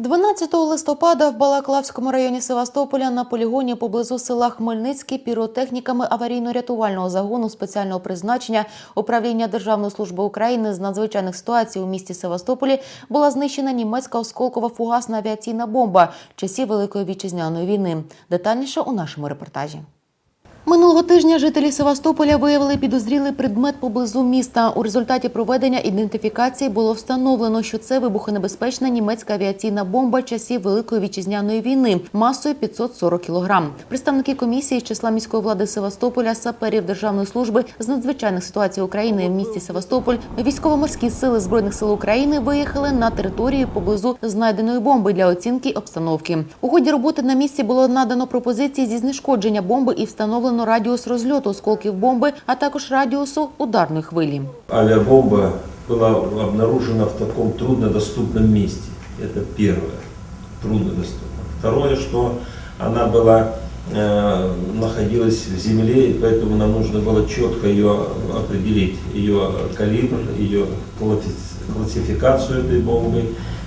12 листопада в Балаклавському районі Севастополя на полігоні поблизу села Хмельницький піротехніками аварійно-рятувального загону спеціального призначення управління Державної служби України з надзвичайних ситуацій у місті Севастополі була знищена німецька осколкова фугасна авіаційна бомба часів Великої вітчизняної війни. Детальніше у нашому репортажі. Минулого тижня жителі Севастополя виявили підозрілий предмет поблизу міста. У результаті проведення ідентифікації було встановлено, що це вибухонебезпечна німецька авіаційна бомба часів Великої вітчизняної війни масою 540 кілограм. Представники комісії з числа міської влади Севастополя, саперів Державної служби з надзвичайних ситуацій України в місті Севастополь, військово-морські сили збройних сил України виїхали на територію поблизу знайденої бомби для оцінки обстановки. У ході роботи на місці було надано пропозиції зі знешкодження бомби і встановлено радіус розльоту осколків бомби, а також радіусу ударної хвилі. Авиабомба была обнаружена в таком труднодоступном месте. Это первое. Труднодоступно. Второе, что она была э, находилась в земле, и поэтому нам нужно было четко ее определить, ее калибр, ее класси- классификацию этой бомбы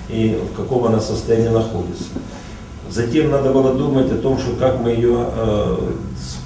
и в каком она состоянии находится. Затем надо было думать о том, что как мы ее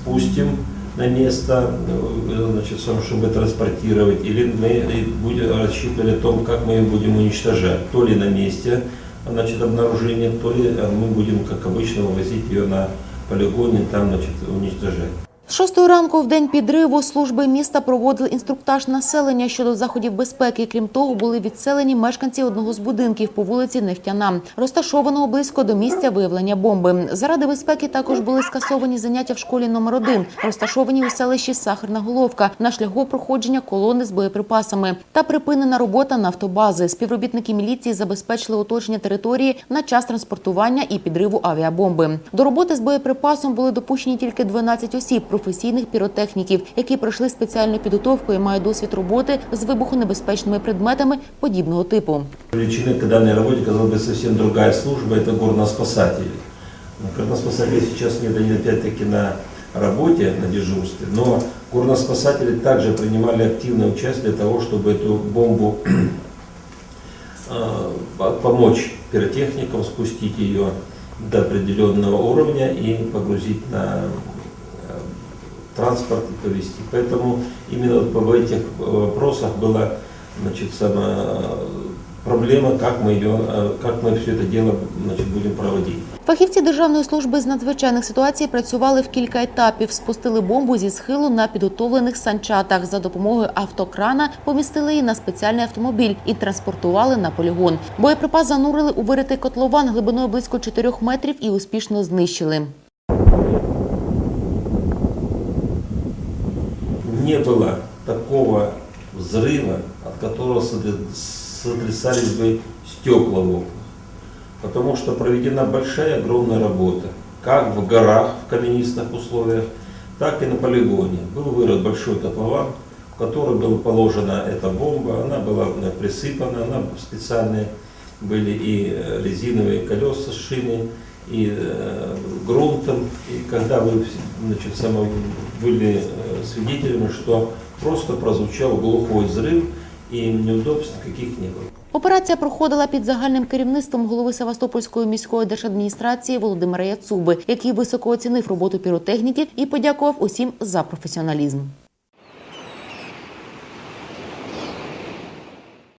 э, спустим на место, э, значит, чтобы транспортировать, или мы и будем рассчитывали о том, как мы ее будем уничтожать, то ли на месте значит, обнаружения, то ли э, мы будем, как обычно, вывозить ее на полигоне, там значит, уничтожать. Шостої ранку в день підриву служби міста проводили інструктаж населення щодо заходів безпеки. Крім того, були відселені мешканці одного з будинків по вулиці Нефтяна, розташованого близько до місця виявлення бомби. Заради безпеки також були скасовані заняття в школі номер 1 розташованій у селищі Сахарна Головка на шляху проходження колони з боєприпасами та припинена робота нафтобази. Співробітники міліції забезпечили оточення території на час транспортування і підриву авіабомби. До роботи з боєприпасом були допущені тільки 12 осіб професійних піротехніків, які пройшли спеціальну підготовку і мають досвід роботи з вибухонебезпечними предметами подібного типу. Привлечены к данной работе, казалось бы, совсем другая служба, это горноспасатели. Горноспасатели сейчас нет, они опять-таки на работе, на дежурстве, но горноспасатели также принимали активное участие для того, чтобы эту бомбу э, по- помочь пиротехникам спустить ее до определенного уровня и погрузить на э, транспорт и повезти. Поэтому именно вот в этих э, вопросах была значит, сама проблема, как мы, ее, э, как мы все это дело значит, будем проводить. Фахівці Державної служби з надзвичайних ситуацій працювали в кілька етапів. Спустили бомбу зі схилу на підготовлених санчатах. За допомогою автокрана помістили її на спеціальний автомобіль і транспортували на полігон. Боєприпас занурили у виритий котлован глибиною близько 4 метрів і успішно знищили. Не было такого взрыва, от которого сотр- сотрясались бы стекла в окнах. Потому что проведена большая, огромная работа. Как в горах, в каменистых условиях, так и на полигоне. Был вырыт большой котлован, в который была положена эта бомба. Она была присыпана, она специальные были и э, резиновые колеса, шины, и э, грунтом. И когда вы значит, само были э, свидетелями, что просто прозвучал глухой взрыв, и неудобств никаких не было. Операція проходила під загальним керівництвом голови Севастопольської міської держадміністрації Володимира Яцуби, який високо оцінив роботу піротехніків і подякував усім за професіоналізм.